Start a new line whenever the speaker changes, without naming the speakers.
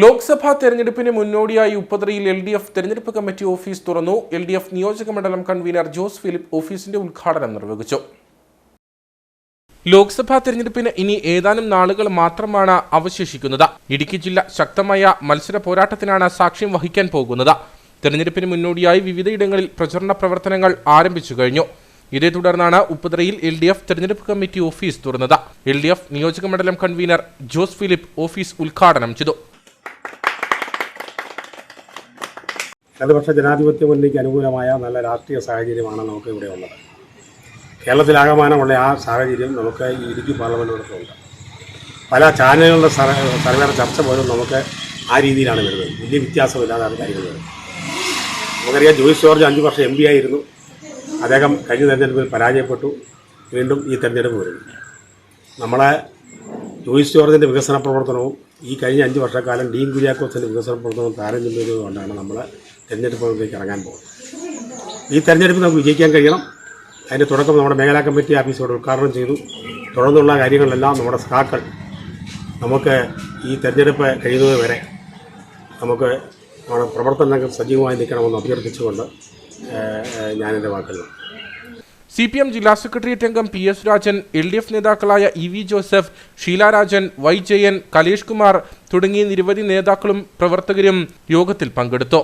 ലോക്സഭാ തെരഞ്ഞെടുപ്പിന് മുന്നോടിയായി ഉപ്പതറിയിൽ എൽ ഡി എഫ് തെരഞ്ഞെടുപ്പ് കമ്മിറ്റി ഓഫീസ് തുറന്നു. എൽ ഡി എഫ് നിയോജക മണ്ഡലം കൺവീനർ ജോസ് ഫിലിപ്പ് ഓഫീസിന്റെ ഉദ്ഘാടനം നിർവഹിച്ചു. ലോക്സഭാ തെരഞ്ഞെടുപ്പിന് ഇനി ഏതാനും നാളുകൾ മാത്രമാണ് അവശേഷിക്കുന്നത്. ഇടുക്കി ജില്ല ശക്തമായ മത്സര പോരാട്ടത്തിനാണ് സാക്ഷ്യം വഹിക്കാൻ പോകുന്നത്. തെരഞ്ഞെടുപ്പിന് മുന്നോടിയായി വിവിധയിടങ്ങളിൽ പ്രചരണ പ്രവർത്തനങ്ങൾ ആരംഭിച്ചു കഴിഞ്ഞു. ഇതേ തുടർന്നാണ് ഉപ്പുതറയിൽ എൽ ഡി എഫ് തെരഞ്ഞെടുപ്പ് കമ്മിറ്റി ഓഫീസ് തുറന്നത്. എൽ ഡി എഫ് നിയോജക മണ്ഡലം കൺവീനർ ജോസ് ഫിലിപ്പ് ഓഫീസ് ഉദ്ഘാടനം ചെയ്തു.
ഇടതുപക്ഷ ജനാധിപത്യ മുന്നണിക്ക് അനുകൂലമായ നല്ല രാഷ്ട്രീയ സാഹചര്യമാണ് നമുക്ക് ഇവിടെ ഉള്ളത്. കേരളത്തിലാകമാനമുള്ള ആ സാഹചര്യം നമുക്ക് ഈ ഇടുക്കി പാർലമെന്റിനകത്തുണ്ട് പല ചാനലുകളുടെ സർ- സർവേയുടെ ചർച്ച പോലും നമുക്ക് ആ രീതിയിലാണ് വരുന്നത്. വലിയ വ്യത്യാസമില്ലാതാണ് കാര്യങ്ങൾ വരുന്നത് നമുക്കറിയാം ജോയിസ് ജോർജ് അഞ്ച് വർഷം എം പി ആയിരുന്നു. അദ്ദേഹം കഴിഞ്ഞ തെരഞ്ഞെടുപ്പിൽ പരാജയപ്പെട്ടു. വീണ്ടും ഈ തെരഞ്ഞെടുപ്പ് വരുന്നു. നമ്മളെ ജോയിസ് ജോർജിന്റെ വികസന പ്രവർത്തനവും ഈ കഴിഞ്ഞ അഞ്ച് വർഷക്കാലം ഡീൻ കുര്യാക്കോസിന്റെ വികസന പ്രവർത്തനവും താരതമ്യം ചെയ്തുകൊണ്ടാണ് നമ്മൾ തെരഞ്ഞെടുപ്പിലേക്ക് ഇറങ്ങാൻ പോകുന്നത്. ഈ തെരഞ്ഞെടുപ്പ് നമുക്ക് വിജയിക്കാൻ കഴിയണം. അതിന്റെ തുടക്കം നമ്മുടെ മേഖലാ കമ്മിറ്റി ഓഫീസോട് ഉദ്ഘാടനം ചെയ്തു. തുടർന്നുള്ള കാര്യങ്ങളെല്ലാം നമ്മുടെ സഖാക്കൾ നമുക്ക് ഈ തെരഞ്ഞെടുപ്പ് കഴിയുന്നത് വരെ നമുക്ക് പ്രവർത്തനങ്ങൾ സജീവമായി നിൽക്കണമെന്ന് അഭ്യർത്ഥിച്ചുകൊണ്ട് ഞാനെന്റെ വാക്കുകൾ
സി പി എം ജില്ലാ സെക്രട്ടേറിയറ്റ് അംഗം P S Rajan L D F നേതാക്കളായ E V Joseph Sheela Rajan Y Jayan Kalesh Kumar തുടങ്ങിയ നിരവധി നേതാക്കളും പ്രവർത്തകരും യോഗത്തിൽ പങ്കെടുത്തു.